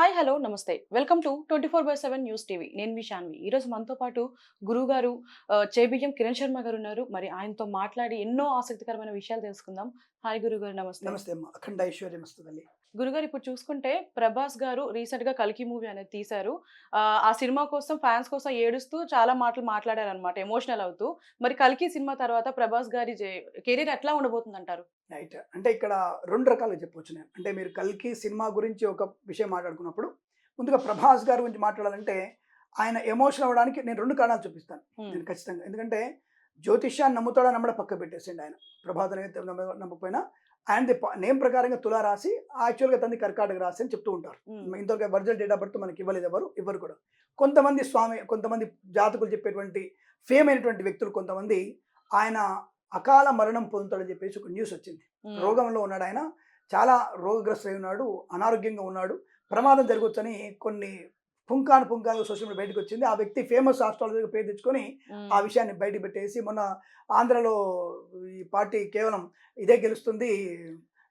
Hi hello నమస్తే. Welcome to twenty four by seven news TV. నేను మీ షాన్వి. ఈరోజు మనతో పాటు గురువు గారు చేబియ్యం కిరణ్ శర్మ గారు ఉన్నారు. మరి ఆయనతో మాట్లాడి ఎన్నో ఆసక్తికరమైన విషయాలు తెలుసుకుందాం. హాయ్ గురువు గారు నమస్తే. నమస్తే అఖండ ఐశ్వర్యం గురుగారు ఇప్పుడు చూసుకుంటే ప్రభాస్ గారు రీసెంట్గా కల్కి మూవీ అనేది తీశారు. ఆ, సినిమా కోసం ఫ్యాన్స్ కోసం ఏడుస్తూ చాలా మాటలు మాట్లాడారు అనమాట ఎమోషనల్ అవుతూ. మరి కల్కి సినిమా తర్వాత ప్రభాస్ గారి కెరీర్ ఎట్లా ఉండబోతుంది అంటారు రైట్. అంటే ఇక్కడ రెండు రకాలుగా చెప్పొచ్చు నేను. అంటే మీరు కల్కి సినిమా గురించి ఒక విషయం మాట్లాడుకున్నప్పుడు ముందుగా ప్రభాస్ గారి గురించి మాట్లాడాలంటే ఆయన ఎమోషన్ అవ్వడానికి నేను రెండు కారణాలు చూపిస్తాను నేను ఖచ్చితంగా. ఎందుకంటే జ్యోతిష్యాన్ని నమ్ముతాడా నమ్మడం పక్క పెట్టేసిండు ఆయన. ప్రభాత్ నమ్మకపోయినా ఆయన నేమ్ ప్రకారంగా తులా రాసి యాక్చువల్గా తంది కర్కాటక రాసి అని చెప్తూ ఉంటారు. ఇంతవరకు ఒరిజినల్ డేట్ ఆఫ్ బర్త్ మనకి ఇవ్వలేదు ఎవరు ఇవ్వరు కూడా. కొంతమంది స్వామి కొంతమంది జాతకులు చెప్పేటువంటి ఫేమ్ అయినటువంటి వ్యక్తులు కొంతమంది ఆయన అకాల మరణం పొందుతాడని చెప్పేసి ఒక న్యూస్ వచ్చింది. రోగంలో ఉన్నాడు ఆయన చాలా రోగగ్రస్తులై ఉన్నాడు అనారోగ్యంగా ఉన్నాడు ప్రమాదం జరగవచ్చని కొన్ని పుంకాను పుంకాలు సోషల్ మీడియా బయటకు వచ్చింది. ఆ వ్యక్తి ఫేమస్ ఆస్ట్రాలజీ పేరు తెచ్చుకొని ఆ విషయాన్ని బయట పెట్టేసి మొన్న ఆంధ్రలో ఈ పార్టీ కేవలం ఇదే గెలుస్తుంది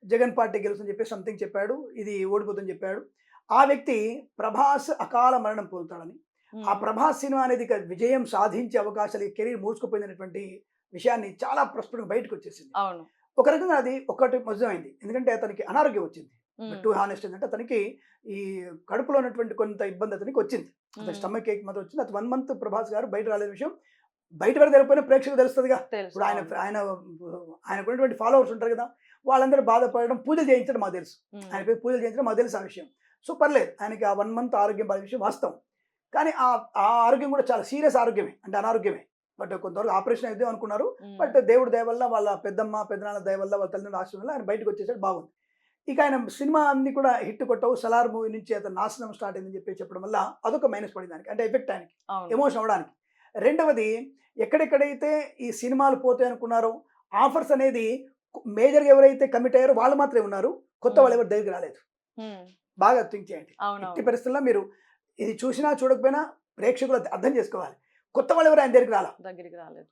జగన్ పార్టీ గెలుస్తుందని చెప్పి సంథింగ్ చెప్పాడు. ఇది ఓడిపోతుందని చెప్పాడు. ఆ వ్యక్తి ప్రభాస్ అకాల మరణం పొందుతాడని. ఆ ప్రభాస్ సినిమా అనేది విజయం సాధించే అవకాశాలు ఈ కెరీర్ మూసుకుపోయినటువంటి విషయాన్ని చాలా ప్రస్ఫుటంగా బయటకు వచ్చేసింది. ఒక రకంగా అది ఒకటి మజమైంది ఎందుకంటే అతనికి అనారోగ్యం వచ్చింది. టూ హానెస్ట్ ఏంటంటే అతనికి ఈ కడుపులో ఉన్నటువంటి కొంత ఇబ్బంది అతనికి వచ్చింది. అతని స్టమక్ కేక్ మాత్రం వచ్చింది. అతను వన్ మంత్ ప్రభాస్ గారు బయట రాలేని విషయం. బయట వరకు తెలియకపోయినా ప్రేక్షకులు తెలుస్తుందిగా. తెలుసు ఇప్పుడు ఆయన. ఆయన ఆయనకు ఉన్నటువంటి ఫాలోవర్స్ ఉంటారు కదా! వాళ్ళందరూ బాధపడడం పూజలు చేయించడం మాకు తెలుసు. ఆయన పేరు పూజలు చేయించడం మాకు తెలుసు ఆ విషయం. సో పర్లేదు. ఆయనకి ఆ వన్ మంత్ ఆరోగ్యం బాధ విషయం వాస్తవం. కానీ ఆ ఆ ఆరోగ్యం కూడా చాలా సీరియస్ ఆరోగ్యమే. అంటే అనారోగ్యమే. బట్ కొంతవరకు ఆపరేషన్ అయితే అనుకున్నారు. బట్ దేవుడి దయ వల్ల వాళ్ళ పెద్దమ్మ పెద్దనాన్న దయ వల్ల వాళ్ళ తల్లిదండ్రుల ఆశ్రమం వల్ల ఆయన బయటకు వచ్చేసాడు. బాగుంది. ఇక ఆయన సినిమా అన్ని కూడా హిట్ కొట్టవు. సలార్ మూవీ నుంచి అతను నాశనం స్టార్ట్ అయిందని చెప్పి చెప్పడం వల్ల అదొక మైనస్ పడింది దానికి. అంటే ఎఫెక్ట్ ఆయనకి ఎమోషన్ అవడానికి రెండవది ఎక్కడెక్కడైతే ఈ సినిమాలు పోతాయి అనుకున్నారో ఆఫర్స్ అనేది మేజర్గా ఎవరైతే కమిట్ అయ్యారో వాళ్ళు మాత్రమే ఉన్నారు. కొత్త వాళ్ళు ఎవరు దగ్గరికి రాలేదు. బాగా థింక్ చేయండి. ఎట్టి పరిస్థితుల్లో మీరు ఇది చూసినా చూడకపోయినా ప్రేక్షకులు అర్థం చేసుకోవాలి. కొత్త వాళ్ళు ఎవరు ఆయన దగ్గరికి రాలా? దగ్గరికి రాలేదు.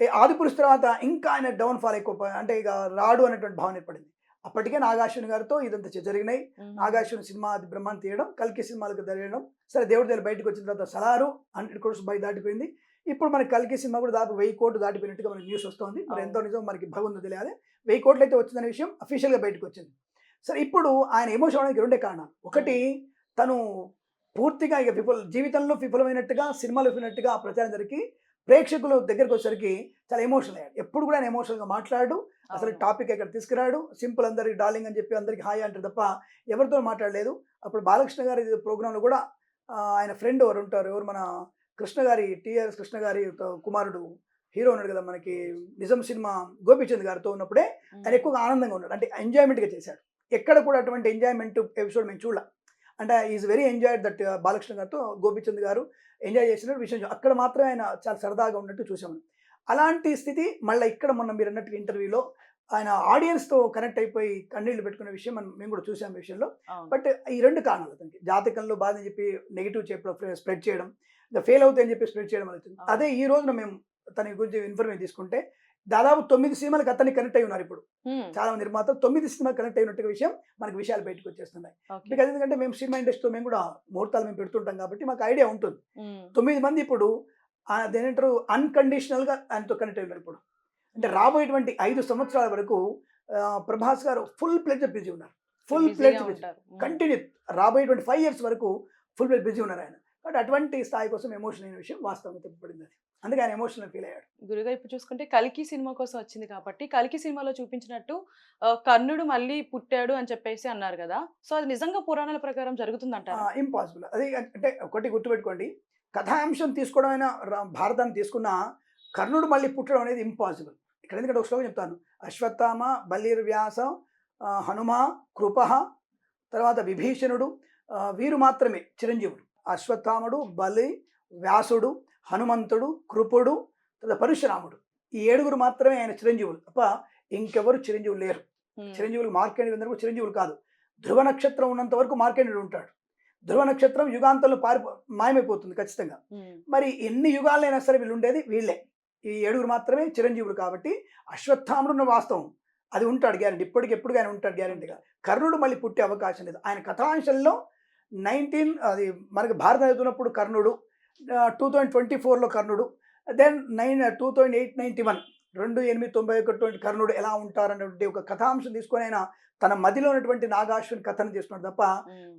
ఏ ఆదిపురుష్ తర్వాత ఇంకా ఆయన డౌన్ ఫాల్ ఎక్కువ అంటే ఇక రాడు అనేటువంటి భావన ఏర్పడింది. అప్పటికే నాగార్జున గారితో ఇదంతా జరిగినాయి. నాగార్జున సినిమా అది తీయడం కల్కి సినిమాలకు జరిగడం సరే దేవుడి దగ్గర బయటకు వచ్చిన తర్వాత సలారు హండ్రెడ్ క్రోర్స్ బయట దాటిపోయింది. ఇప్పుడు మనకి కల్కి సినిమా కూడా దాదాపు వెయ్యి కోట్లు దాటిపోయినట్టుగా మనకి న్యూస్ వస్తుంది. మరి. ఎంతో నిజం మనకి భగవంతు తెలియాలి. వెయ్యి కోట్లు అయితే వచ్చిందనే విషయం అఫీషియల్గా బయటకు వచ్చింది. సరే ఇప్పుడు ఆయన ఎమోషన్ అవడానికి రెండే కారణాలు. ఒకటి తను పూర్తిగా ఇక విఫల జీవితంలో విఫలమైనట్టుగా సినిమాలు విఫలమైనట్టుగా ఆ ప్రచారం జరిగి ప్రేక్షకులు దగ్గరకు వచ్చేసరికి చాలా ఎమోషనల్ అయ్యాడు. ఎప్పుడు కూడా ఆయన ఎమోషనల్గా మాట్లాడు అసలు. టాపిక్ ఎక్కడ తీసుకురాడు సింపుల్ అందరికి డార్లింగ్ అని చెప్పి అందరికి హాయ్ అంటారు తప్ప ఎవరితో మాట్లాడలేదు. అప్పుడు బాలకృష్ణ గారి ప్రోగ్రాంలో కూడా ఆయన ఫ్రెండ్ ఎవరు ఉంటారు? ఎవరు మన కృష్ణ గారి టీఆర్ఎస్ కృష్ణ గారి కుమారుడు హీరో ఉన్నాడు కదా మనకి నిజం సినిమా గోపీచంద్ గారితో ఉన్నప్పుడే ఆయన ఎక్కువగా ఆనందంగా ఉన్నాడు. అంటే ఎంజాయ్మెంట్గా చేశాడు. ఎక్కడ కూడా అటువంటి ఎంజాయ్మెంట్ ఎపిసోడ్ మేము చూడాల. అంటే is very enjoyed that Balakrishna గారితో గోపీచంద్ గారు ఎంజాయ్ చేసిన విషయం చూ- అక్కడ మాత్రమే ఆయన చాలా సరదాగా ఉన్నట్టు చూసాము అలాంటి స్థితి మళ్ళీ ఇక్కడ మొన్న మీరు అన్నట్టు ఇంటర్వ్యూలో ఆయన ఆడియన్స్తో కనెక్ట్ అయిపోయి కన్నీళ్ళు పెట్టుకునే విషయం మనం మేము కూడా చూసాం విషయంలో. బట్ ఈ రెండు కారణాలు అతనికి జాతకంలో బాధ అని చెప్పి నెగిటివ్ చెప్పడం స్ప్రెడ్ చేయడం ఫెయిల్ అవుతాయని చెప్పి స్ప్రెడ్ చేయడం అవుతుంది. అదే ఈ రోజున మేము తన గురించి ఇన్ఫర్మేషన్ తీసుకుంటే దాదాపు తొమ్మిది సినిమాలకు అతన్ని కనెక్ట్ అయి ఉన్నారు ఇప్పుడు. చాలా మంది నిర్మాతలు తొమ్మిది సినిమా కనెక్ట్ అయినట్టుగా విషయం మనకి విషయాలు బయటకు వచ్చేస్తున్నాయి. బికాజ్ ఎందుకంటే మేము సినిమా ఇండస్ట్రీలో మేము కూడా ముహూర్తాలు మేము పెడుతుంటాం కాబట్టి మాకు ఐడియా ఉంటుంది. తొమ్మిది మంది ఇప్పుడు అదేంటారు అన్కండిషనల్గా ఆయనతో కనెక్ట్ అయి ఉన్నారు ఇప్పుడు. అంటే రాబోయేటువంటి ఐదు సంవత్సరాల వరకు ప్రభాస్ గారు ఫుల్ ప్లేజ్ బిజీ ఉన్నారు. ఫుల్ ప్లేజ్ బిజీ కంటిన్యూ రాబోయేటువంటి ఫైవ్ ఇయర్స్ వరకు ఫుల్ ప్లేజ్ బిజీ ఉన్నారు ఆయన. కాబట్టి అటువంటి స్థాయి కోసం ఎమోషన్ అయిన విషయం వాస్తవంగా చెప్పబడింది అది. అందుకే ఆయన ఎమోషనల్ ఫీల్ అయ్యాడు. గురుగారు ఇప్పుడు చూసుకుంటే కల్కి సినిమా కోసం వచ్చింది కాబట్టి కల్కి సినిమాలో చూపించినట్టు కర్ణుడు మళ్ళీ పుట్టాడు అని చెప్పేసి అన్నారు కదా. సో అది నిజంగా పురాణాల ప్రకారం జరుగుతుందంటారా? ఇంపాసిబుల్ అది అంటే ఒకటి గుర్తుపెట్టుకోండి. కథాంశం తీసుకోవడమైనా భారతాన్ని తీసుకున్న కర్ణుడు మళ్ళీ పుట్టడం అనేది ఇంపాసిబుల్ ఇక్కడ ఎందుకంటే ఒక శ్లోకం చెప్తాను. అశ్వత్థామ బల్లిర్ వ్యాస ఆ, హనుమ కృప తర్వాత విభీషణుడు వీరు మాత్రమే చిరంజీవుడు అశ్వత్థాముడు బలి వ్యాసుడు హనుమంతుడు కృపుడు తర్వాత పరశురాముడు. ఈ ఏడుగురు మాత్రమే ఆయన చిరంజీవులు. తప్ప ఇంకెవరు చిరంజీవులు లేరు. చిరంజీవులు మార్కండి అందరూ చిరంజీవులు కాదు. ధ్రువ నక్షత్రం ఉన్నంత వరకు మార్కండేయుడు ఉంటాడు. ధ్రువ నక్షత్రం యుగాంతంలో పారి మాయమైపోతుంది ఖచ్చితంగా. మరి ఎన్ని యుగాలైనా సరే వీళ్ళు ఉండేది వీళ్ళే. ఈ ఏడుగురు మాత్రమే చిరంజీవులు కాబట్టి అశ్వత్థాముడు ఉన్న వాస్తవం. అది ఉంటాడు గ్యారంటీ. ఇప్పటికి ఎప్పుడు ఆయన ఉంటాడు గ్యారంటీగా. కర్ణుడు మళ్ళీ పుట్టే అవకాశం లేదు. ఆయన కథాంశంలో నైన్టీన్ అది మనకి భారతం చదువుతున్నప్పుడు కర్ణుడు టూ థౌజండ్ ట్వంటీ ఫోర్లో కర్ణుడు then nine two thousand eight ninety one రెండు ఎనిమిది తొంభై ఒకటి కర్ణుడు ఎలా ఉంటారన్నటువంటి ఒక కథాంశం తీసుకొని ఆయన తన మదిలో ఉన్నటువంటి నాగాశ్వని కథను చేసుకున్నాడు తప్ప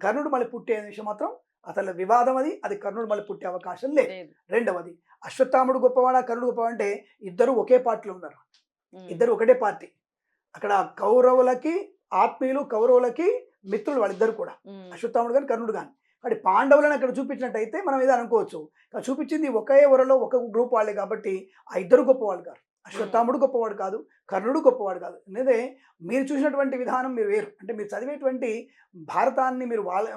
కర్ణుడు మళ్ళీ పుట్టే విషయం మాత్రం అసలు వివాదం అది అది కర్ణుడు మళ్ళీ పుట్టే అవకాశం లేదు. రెండవది అశ్వత్థాముడు గొప్పవాడా కర్ణుడు గొప్పవాడా అంటే ఇద్దరు ఒకే పార్టీలో ఉన్నారు. ఇద్దరు ఒకటే పార్టీ. అక్కడ కౌరవులకి ఆత్మీయులు కౌరవులకి మిత్రులు వాళ్ళిద్దరు కూడా. అశ్వత్థాముడు కానీ కర్ణుడు కానీ కాబట్టి పాండవులను అక్కడ చూపించినట్టయితే మనం ఏదో అనుకోవచ్చు. కానీ చూపించింది ఒకే వరలో ఒక గ్రూప్ వాళ్ళే కాబట్టి ఆ ఇద్దరు గొప్పవాళ్ళు కాదు అశ్వత్థాముడు గొప్పవాడు కాదు కర్ణుడు గొప్పవాడు కాదు. అనేది మీరు చూసినటువంటి విధానం మీరు వేరు. అంటే మీరు చదివేటువంటి భారతాన్ని మీరు వాళ్ళ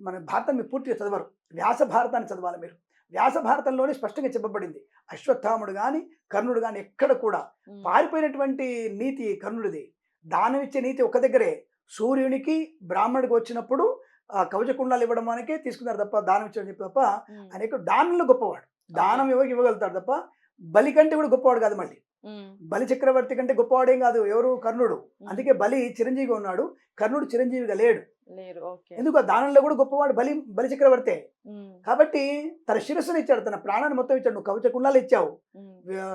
మన భారతాన్ని మీరు పూర్తిగా చదవరు. వ్యాస భారతాన్ని చదవాలి మీరు. వ్యాస భారతంలోనే స్పష్టంగా చెప్పబడింది. అశ్వత్థాముడు కానీ కర్ణుడు కానీ ఎక్కడ కూడా పారిపోయినటువంటి నీతి కర్ణుడిది. దానం ఇచ్చే నీతి ఒక దగ్గరే. సూర్యునికి బ్రాహ్మణుడికి వచ్చినప్పుడు ఆ కవచ కుండాలు ఇవ్వడం మనకే తీసుకున్నారు తప్ప దానం ఇచ్చడం చెప్పి తప్ప యొక్క దానంలో గొప్పవాడు. దానం ఇవ్వ ఇవ్వగలుగుతాడు తప్ప బలి కంటే కూడా గొప్పవాడు కాదు మళ్ళీ. బలి చక్రవర్తి కంటే గొప్పవాడేం కాదు ఎవరు? కర్ణుడు. అందుకే బలి చిరంజీవిగా ఉన్నాడు. కర్ణుడు చిరంజీవిగా లేడు. ఎందుకు? దానంలో కూడా గొప్పవాడు బలి బలి చక్రవర్తే. కాబట్టి తన శిరస్సును ఇచ్చాడు తన ప్రాణాన్ని మొత్తం ఇచ్చాడు. నువ్వు కవచ కుండాలు ఇచ్చావు.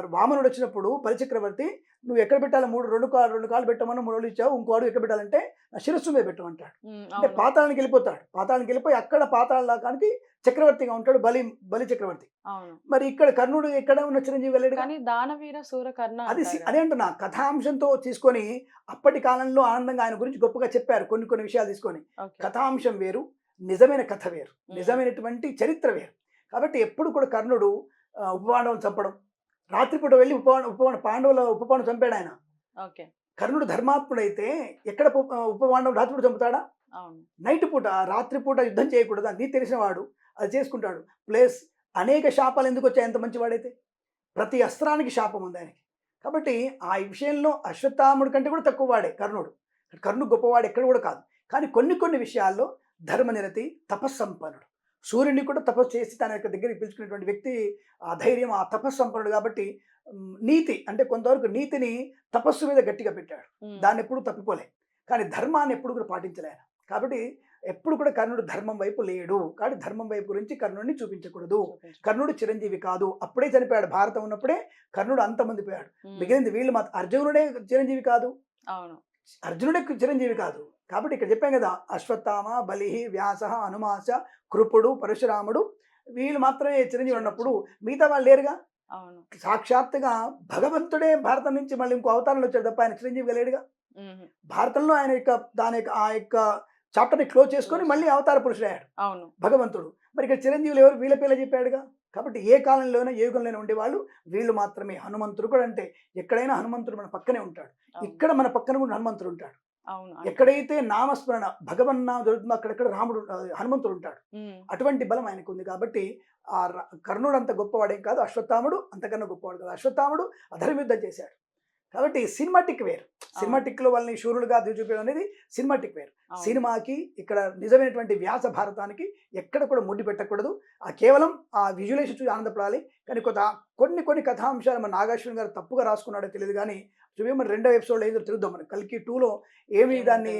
వామనుడు వచ్చినప్పుడు బలిచక్రవర్తి నువ్వు ఎక్కడ పెట్టాలి? మూడు రెండు కాలు రెండు కాలు పెట్టమని మూడు రోజులు ఇచ్చావు ఇంకో అడుగు ఎక్కడ పెట్టాలంటే నా శిరస్సు మీద పెట్టమంటాడు. అంటే పాతాళానికి వెళ్ళిపోతాడు. పాతాళానికి వెళ్ళిపోయి అక్కడ పాతాళ లాకానికి చక్రవర్తిగా ఉంటాడు బలి బలి చక్రవర్తి. మరి ఇక్కడ కర్ణుడు ఎక్కడ ఉన్న చిరంజీవి వెళ్ళాడు కానీ దానవీర సూర కర్ణ అది. అదే అంటున్నా కథాంశంతో తీసుకొని అప్పటి కాలంలో ఆనందంగా ఆయన గురించి గొప్పగా చెప్పారు కొన్ని కొన్ని విషయాలు తీసుకొని. కథాంశం వేరు నిజమైన కథ వేరు. నిజమైనటువంటి చరిత్ర వేరు. కాబట్టి ఎప్పుడు కూడా కర్ణుడు ఆ, ఉపపాండవం చంపడం రాత్రిపూట వెళ్ళి ఉప ఉప పాండవుల ఉపపాండం చంపాడు ఆయన. ఓకే. కర్ణుడు ధర్మాత్ముడైతే ఎక్కడ ఉప ఉపపాండం రాత్రిపూట చంపుతాడా? నైట్ పూట రాత్రిపూట యుద్ధం చేయకూడదు? అని తెలిసిన వాడు అది చేసుకుంటాడు. ప్లస్ అనేక శాపాలు ఎందుకు వచ్చాయి? ఎంత మంచివాడైతే? ప్రతి అస్త్రానికి శాపం ఉంది ఆయనకి. కాబట్టి ఆ విషయంలో అశ్వత్థాముడి కంటే కూడా తక్కువ వాడే కర్ణుడు. కర్ణుడు గొప్పవాడు ఎక్కడ కూడా కాదు. కానీ కొన్ని కొన్ని విషయాల్లో ధర్మనిరతి తపస్సంపన్నుడు. సూర్యుని కూడా తపస్సు చేసి తన యొక్క దగ్గరికి పిలుచుకునేటువంటి వ్యక్తి ఆ ధైర్యం ఆ తపస్సంపన్నుడు కాబట్టి ఉమ్, నీతి అంటే కొంతవరకు నీతిని తపస్సు మీద గట్టిగా పెట్టాడు. దాన్ని ఎప్పుడు తప్పిపోలే. కానీ ధర్మాన్ని ఎప్పుడు కూడా పాటించలే ఆయన. కాబట్టి ఎప్పుడు కూడా కర్ణుడు ధర్మం వైపు లేడు. కాబట్టి ధర్మం వైపు గురించి కర్ణుడిని చూపించకూడదు. చూపించు. కర్ణుడు చిరంజీవి కాదు. అప్పుడే చనిపోయాడు. భారతం ఉన్నప్పుడే కర్ణుడు అంతమంది పోయాడు. మిగిలింది వీళ్ళు మాత్రం అర్జునుడే చిరంజీవి కాదు. అవును. అర్జునుడే చిరంజీవి కాదు. కాబట్టి ఇక్కడ చెప్పాం కదా అశ్వత్థామ బలి వ్యాస హనుమాస కృపుడు పరశురాముడు వీళ్ళు మాత్రమే చిరంజీవి ఉన్నప్పుడు మిగతా వాళ్ళు లేరుగా? సాక్షాత్తుగా భగవంతుడే భారతం నుంచి మళ్ళీ ఇంకో అవతారంలో వచ్చాడు తప్ప ఆయన చిరంజీవిగా లేడుగా? భారతంలో ఆయన యొక్క దాని యొక్క ఆ యొక్క చాప్టర్ని క్లోజ్ చేసుకొని మళ్ళీ అవతార పురుషుడయ్యాడు అవును. భగవంతుడు. మరి ఇక్కడ చిరంజీవులు ఎవరు? వీళ్ళ పేర్లు చెప్పాడుగా? కాబట్టి ఏ కాలంలోనైనా ఏ యుగంలోనే ఉండేవాళ్ళు వీళ్ళు మాత్రమే. హనుమంతుడు కూడా అంటే ఎక్కడైనా హనుమంతుడు మన పక్కనే ఉంటాడు. ఇక్కడ మన పక్కన కూడా హనుమంతుడు ఉంటాడు. ఎక్కడైతే నామస్మరణ భగవన్నామ దొరుకుతుందో అక్కడెక్కడ రాముడు హనుమంతుడు ఉంటాడు అటువంటి బలం ఆయనకు ఉంది కాబట్టి ఆ కర్ణుడు అంత గొప్పవాడేం కాదు అశ్వత్థాముడు అంతకన్నా గొప్పవాడు కాదు. అశ్వత్థాముడు అధర్మయుద్ధం చేశాడు. కాబట్టి సినిమాటిక్ వేరు. సినిమాటిక్లో వాళ్ళని శూరులుగా చూపించడం అనేది సినిమాటిక్ వేరు. సినిమాకి ఇక్కడ నిజమైనటువంటి వ్యాస భారతానికి ఎక్కడ కూడా ముడ్డి పెట్టకూడదు. ఆ కేవలం ఆ విజువలైజేషన్ చూసి ఆనందపడాలి. కానీ కొంత కొన్ని కొన్ని కథాంశాలు మన నాగార్జున గారు తప్పుగా రాసుకున్నాడో తెలియదు కానీ చూపి మరి రెండో ఎపిసోడ్లో ఏదో తిరుగుదాం మనం కల్కి టూలో ఏమి దాన్ని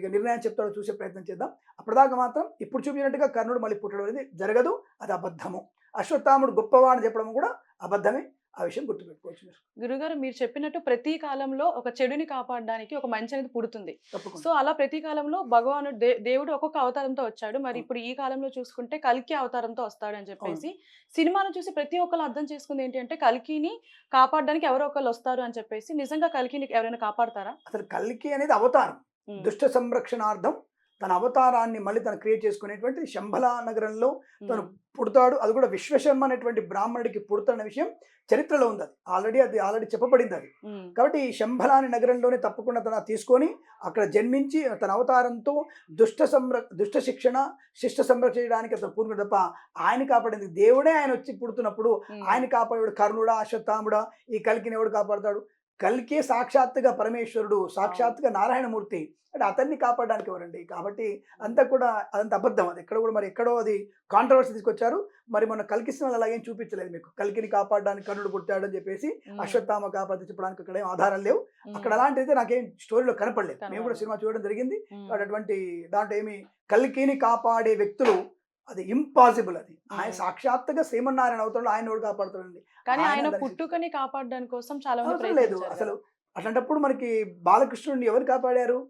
ఇక నిర్ణయం చెప్తాడో చూసే ప్రయత్నం చేద్దాం. అప్పటిదాకా మాత్రం ఇప్పుడు చూపినట్టుగా కర్ణుడు మళ్ళీ పుట్టడం అనేది జరగదు అది అబద్ధము. అశ్వత్థాముడు గొప్పవా అని చెప్పడం కూడా అబద్ధమే. ఆ విషయం గుర్తుపెట్టుకోవచ్చు మీరు. గురుగారు మీరు చెప్పినట్టు ప్రతి కాలంలో ఒక చెడుని కాపాడడానికి ఒక మంచి అనేది పుడుతుంది. సో అలా ప్రతి కాలంలో భగవానుడు దే- దేవుడు ఒక్కొక్క అవతారంతో వచ్చాడు. మరి. ఇప్పుడు ఈ కాలంలో చూసుకుంటే కల్కి అవతారంతో వస్తాడు అని చెప్పేసి సినిమాను చూసి ప్రతి ఒక్కరు అర్థం చేసుకుంది ఏంటి అంటే కల్కిని కాపాడడానికి ఎవరో ఒకళ్ళు వస్తారు అని చెప్పేసి నిజంగా కల్కిని ఎవరైనా కాపాడతారా? అసలు కల్కి అనేది అవతారం. దుష్ట సంరక్షణార్థం తన అవతారాన్ని మళ్ళీ తను క్రియేట్ చేసుకునేటువంటి శంభల నగరంలో తను పుడతాడు. అది కూడా విశ్వశర్మ అనేటువంటి బ్రాహ్మణుడికి పుడతాడనే విషయం చరిత్రలో ఉంది అది. ఆల్రెడీ అది ఆల్రెడీ చెప్పబడింది అది. కాబట్టి ఈ శంభల అనే నగరంలోనే తప్పకుండా తన తీసుకొని అక్కడ జన్మించి తన అవతారంతో దుష్ట సంర దుష్ట శిక్షణ శిష్ట సంరక్షించడానికి అతను పూర్ణుడు తప్ప ఆయన కాపాడింది దేవుడే. ఆయన వచ్చి పుడుతున్నప్పుడు ఆయన కాపాడు కర్ణుడా అశ్వత్థాముడా ఈ కలికిని ఎవడు కాపాడతాడు? కలికే సాక్షాత్తుగా పరమేశ్వరుడు సాక్షాత్తుగా నారాయణమూర్తి అంటే అతన్ని కాపాడడానికి ఎవరండి? కాబట్టి అంతా కూడా అదంత అబద్ధం అది. ఎక్కడ కూడా మరి ఎక్కడో అది కాంట్రవర్సీ తీసుకొచ్చారు. మరి మన కలికి సినిమాలు అలాగేం చూపించలేదు మీకు. కలికిని కాపాడడానికి కర్ణుడు పుట్టాడు అని చెప్పేసి అశ్వత్థామ కాపాడి చెప్పడానికి అక్కడ ఏం ఆధారాలు లేవు. అక్కడ అలాంటిది నాకేం స్టోరీలో కనపడలేదు. మేము కూడా. సినిమా చూడడం జరిగింది. అటువంటి దాంట్లో ఏమి కల్కిని కాపాడే వ్యక్తులు అది ఇంపాసిబుల్ అది. ఆయన. సాక్షాత్తుగా శ్రీమన్నారాయణ అవుతాడు ఆయన ఎవడు కాపాడుతాడండి? కానీ ఆయన. పుట్టుకని కాపాడడానికి కోసం చాలా లేదు. అసలు. అట్లాంటప్పుడు మనకి బాలకృష్ణుడిని ఎవరు కాపాడారు?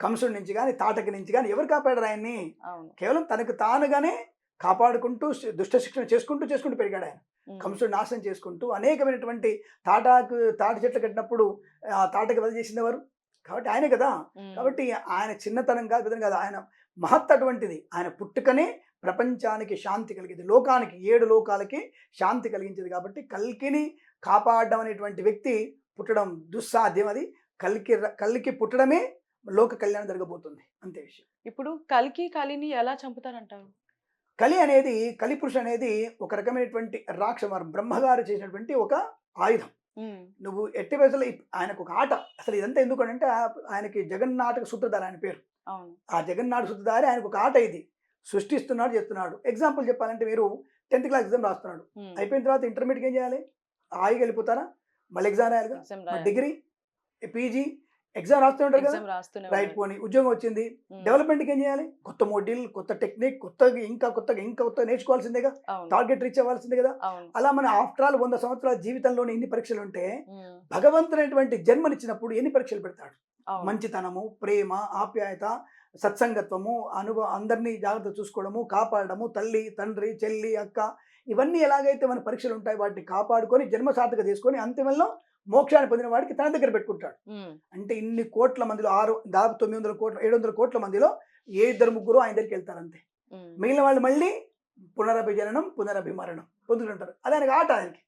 కంసుడి నుంచి కానీ తాటకి నుంచి కానీ ఎవరు కాపాడారు ఆయన్ని? కేవలం తనకు తానుగానే కాపాడుకుంటూ దుష్ట శిక్షణ చేసుకుంటూ చేసుకుంటూ పెరిగాడు ఆయన. కంసుడు నాశనం చేసుకుంటూ అనేకమైనటువంటి తాటాకు తాటి చెట్లు కట్టినప్పుడు ఆ తాటకి వదిలి చేసింది ఎవరు? కాబట్టి ఆయనే కదా. కాబట్టి ఆయన చిన్నతనం కాదు కాదు. ఆయన మహత్ అటువంటిది. ఆయన పుట్టుకనే ప్రపంచానికి శాంతి కలిగింది. లోకానికి ఏడు లోకాలకి శాంతి కలిగించేది కాబట్టి కల్కిని కాపాడడం అనేటువంటి వ్యక్తి పుట్టడం దుస్సాధ్యం అది. కల్కి కల్కి పుట్టడమే లోక కళ్యాణం జరగబోతుంది. అంతే విషయం. ఇప్పుడు కల్కి కలిని ఎలా చంపుతారంటారు? కలి అనేది కలిపురుష అనేది ఒక రకమైనటువంటి రాక్ష బ్రహ్మగారు చేసినటువంటి ఒక ఆయుధం. నువ్వు ఎట్టి వయసులో ఆయనకు ఒక ఆట. అసలు ఇదంతా ఎందుకంటే ఆయనకి జగన్నాటక సూత్రధార ఆయన పేరు. ఆ జగన్నాథ శుద్ధిదారి ఆయనకు ఒక ఆట ఇది. సృష్టిస్తున్నాడు చెప్తున్నాడు ఎగ్జాంపుల్ చెప్పాలంటే మీరు టెన్త్ క్లాస్ ఎగ్జామ్ రాస్తున్నాడు. అయిపోయిన తర్వాత ఇంటర్మీడియట్ ఏం చేయాలి? హాయిగా వెళ్ళిపోతారా? మళ్ళీ ఎగ్జామ్ రాయాలి. డిగ్రీ పీజీ ఎగ్జామ్ రాస్తూ ఉంటారు కదా? రైట్. పోనీ ఉద్యోగం వచ్చింది. డెవలప్మెంట్కి ఏం చేయాలి? కొత్త మోడల్ కొత్త టెక్నిక్ కొత్తగా ఇంకా కొత్తగా ఇంకా కొత్తగా నేర్చుకోవాల్సిందేగా అవును. టార్గెట్ రీచ్ అవ్వాల్సిందే కదా? అలా మన ఆఫ్టర్ ఆల్ వంద సంవత్సరాల జీవితంలోని ఎన్ని పరీక్షలు ఉంటే భగవంతుడైనటువంటి జన్మనిచ్చినప్పుడు ఎన్ని పరీక్షలు పెడతాడు? మంచితనము ప్రేమ ఆప్యాయత సత్సంగత్వము అనుభవ అందరినీ జాగ్రత్త చూసుకోవడము కాపాడడము తల్లి తండ్రి చెల్లి అక్క ఇవన్నీ ఎలాగైతే మన పరీక్షలు ఉంటాయి వాటిని కాపాడుకొని జన్మ సార్థక తీసుకొని అంతిమంలో మోక్షాన్ని పొందిన వాడికి తన దగ్గర పెట్టుకుంటాడు. అంటే ఇన్ని కోట్ల మందిలో ఆరు దాదాపు తొమ్మిది వందల కోట్ల ఏడు వందల కోట్ల మందిలో ఏ ఇద్దరు ముగ్గురు ఆయన దగ్గరికి వెళ్తారు అంతే. మిగిలిన వాళ్ళు మళ్ళీ పునరభిజననం పునరభిమరణం పొందుతుంటారు. అది ఆయనకి ఆట ఆయనకి.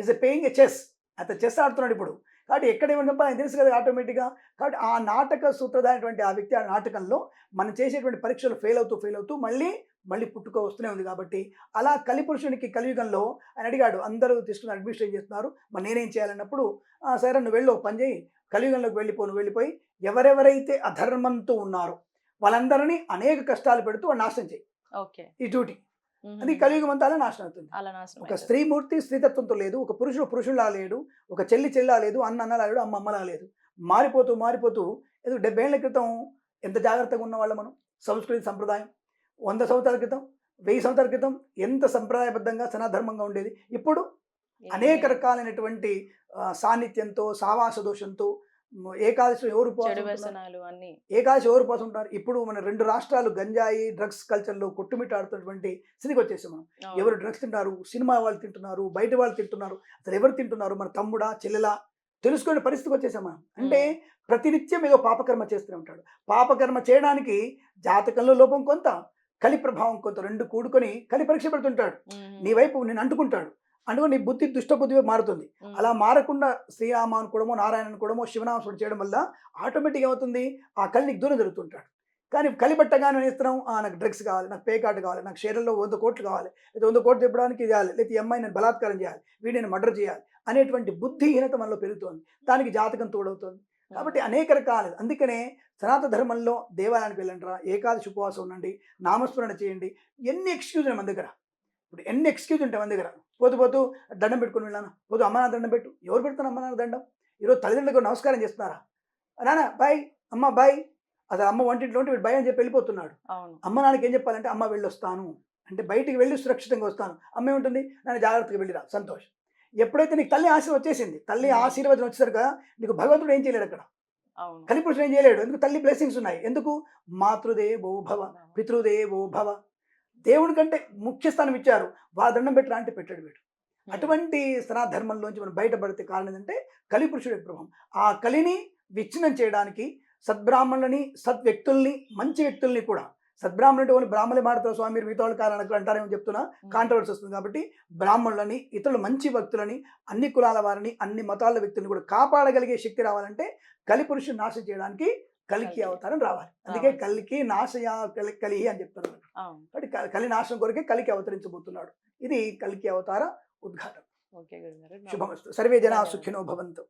ఈజ్ పేయింగ్ ఎ చెస్ అతను చెస్ ఆడుతున్నాడు ఇప్పుడు. కాబట్టి ఎక్కడ ఏమన్నా ఆయన తెలుసు కదా ఆటోమేటిక్గా. కాబట్టి ఆ నాటక సూత్రధారైనటువంటి ఆ వ్యక్తి ఆ నాటకంలో మనం చేసేటువంటి పరీక్షలు ఫెయిల్ అవుతూ ఫెయిల్ అవుతూ మళ్ళీ మళ్ళీ పుట్టుక వస్తూనే ఉంది కాబట్టి అలా కలిపురుషునికి కలియుగంలో ఆయన అడిగాడు అందరూ తీసుకుని అడ్మినిస్ట్రేట్ చేస్తున్నారు. మరి నేనేం చేయాలన్నప్పుడు "ఆ, సరే నువ్వు వెళ్ళు ఒక పని చేయి కలియుగంలోకి వెళ్ళిపో నువ్వు వెళ్ళిపోయి ఎవరెవరైతే అధర్మంతో ఉన్నారో వాళ్ళందరినీ అనేక కష్టాలు పెడుతూ నాశనం చేయి ఓకే. ఈ డ్యూటీ. అది కలియుగం అంతా అలా నాశనం అవుతుంది. ఒక అవుతుంది. స్త్రీమూర్తి స్త్రీతత్వంతో లేదు ఒక పురుషుడు పురుషులా లేడు ఒక చెల్లి చెల్లా లేదు అన్న అన్నలా లేడు అమ్మ అమ్మలా లేదు. మారిపోతూ మారిపోతూ ఏదో డెబ్బై ఏళ్ళ క్రితం ఎంత జాగ్రత్తగా ఉన్నవాళ్ళం మనం? సంస్కృతి సంప్రదాయం. వంద సంవత్సరాల క్రితం వెయ్యి సంవత్సరాల క్రితం ఎంత సంప్రదాయబద్ధంగా సనాధర్మంగా ఉండేది? ఇప్పుడు అనేక రకాలైనటువంటి సాన్నిధ్యంతో సావాస దోషంతో ఏకాదశి ఎవరు? వ్యసనాలు అన్ని. ఏకాదశి ఎవరు ఉపవాసం ఉంటారు? ఇప్పుడు మన రెండు రాష్ట్రాలు గంజాయి డ్రగ్స్ కల్చర్లో కొట్టుమిట్టాడుతున్నటువంటి స్థితికి వచ్చేసాం మనం. ఎవరు డ్రగ్స్ తింటారు? సినిమా వాళ్ళు తింటున్నారు? బయట వాళ్ళు తింటున్నారు? అసలు ఎవరు తింటున్నారు? మన తమ్ముడా చెల్లెలా? తెలుసుకునే పరిస్థితికి వచ్చేసాం మనం. అంటే ప్రతినిత్యం ఏదో పాపకర్మ చేస్తూనే ఉంటాడు. పాపకర్మ చేయడానికి జాతకంలో లోపం కొంత కలి ప్రభావం కొంత రెండు కూడుకొని కలి పరీక్ష పెడుతుంటాడు. నీ వైపు నేను అంటుకుంటాడు. అందుకని నీ బుద్ధి దుష్ట బుద్ధి మారుతుంది. అలా మారకుండా శ్రీరామ అనుకోవడమో నారాయణ అనుకోవడమో శివనామస్మరణ చేయడం వల్ల ఆటోమేటిక్ ఏమవుతుంది? ఆ కలి నీకు దూరం జరుగుతుంటాడు. కానీ కలిపట్టగానే నేస్తున్నాం "ఆ, నాకు డ్రగ్స్ కావాలి నాకు పే కార్డు కావాలి నాకు షేర్లలో వంద కోట్లు కావాలి లేదా వంద కోట్లు తిప్పడానికి ఇది చేయాలి లేదా ఈ అమ్మాయి నేను బలాత్కారం చేయాలి వీడిని నేను మర్డర్ చేయాలి అనేటువంటి బుద్ధిహీనత మనలో పెరుగుతోంది. దానికి జాతకం తోడవుతుంది. కాబట్టి అనేక రకాలు. అందుకనే సనాతన ధర్మంలో దేవాలయానికి వెళ్ళండిరా ఏకాదశి ఉపవాసం ఉండండి నామస్మరణ చేయండి. ఎన్ని ఎక్స్క్యూజ్ ఉన్నాయి మన దగ్గర? ఇప్పుడు ఎన్ని ఎక్స్క్యూజ్ ఉంటాయి మన దగ్గర? పోతూ పోతూ దండం పెట్టుకుని వెళ్ళాను. పోతూ అమ్మ నా దండం పెట్టు. ఎవరు పెడతాను అమ్మ నా దండం? ఈరోజు తల్లిదండ్రులకు నమస్కారం చేస్తున్నారా? నాన్న బాయ్ అమ్మ బాయ్. అసలు అమ్మ వంటింట్లో ఉంటే వీడు బాయ్ అని చెప్పి వెళ్ళిపోతున్నాడు. అమ్మ నాన్నకి ఏం చెప్పాలంటే అమ్మ వెళ్ళొస్తాను. అంటే బయటికి వెళ్ళి సురక్షితంగా వస్తాను. అమ్మ ఏముంటుంది? నన్ను జాగ్రత్తగా వెళ్ళిరా. సంతోషం. ఎప్పుడైతే నీకు తల్లి ఆశీర్వాదం వచ్చేసింది తల్లి. ఆశీర్వాదం వచ్చేసరికి నీకు భగవంతుడు ఏం చేయలేడు అక్కడ. కలిపురుషుడు ఏం చేయలేడు. ఎందుకు? తల్లి బ్లెస్సింగ్స్ ఉన్నాయి. ఎందుకు? మాతృదేవో భవ. పితృదేవో భవ. దేవుడి కంటే ముఖ్య స్థానం ఇచ్చారు. వాళ్ళ దండం పెట్టరా అంటే పెట్టాడు వీడు. అటువంటి సనాతన ధర్మంలోంచి మనం బయటపడితే కారణం ఏంటంటే కలిపురుషుడి ప్రభావం ఆ కలిని విచ్ఛిన్నం చేయడానికి సద్బ్రాహ్మణులని సద్వ్యక్తుల్ని మంచి వ్యక్తుల్ని కూడా సద్బ్రాహ్మణుడు అంటే ఓన్లీ బ్రాహ్మణులే మాడతారు స్వామి మీరు మిగతా వాళ్ళు కారణం అంటారేమో చెప్తున్నా. కాంట్రవర్సీ వస్తుంది కాబట్టి బ్రాహ్మణులని ఇతరులు మంచి భక్తులని అన్ని కులాల వారిని అన్ని మతాల వ్యక్తులను కూడా కాపాడగలిగే శక్తి రావాలంటే కలిపురుషుని నాశనం చేయడానికి కలికి. అవతారం రావాలి. అందుకే. కలికి నాశయ కలి కలి అని చెప్తారు కాబట్టి కలి- నాశనం కొరకే కలికి అవతరించబోతున్నాడు. ఇది కలికి అవతార గురుగారు. శుభమస్తు. సర్వే జనా. సుఖినో భవంతు.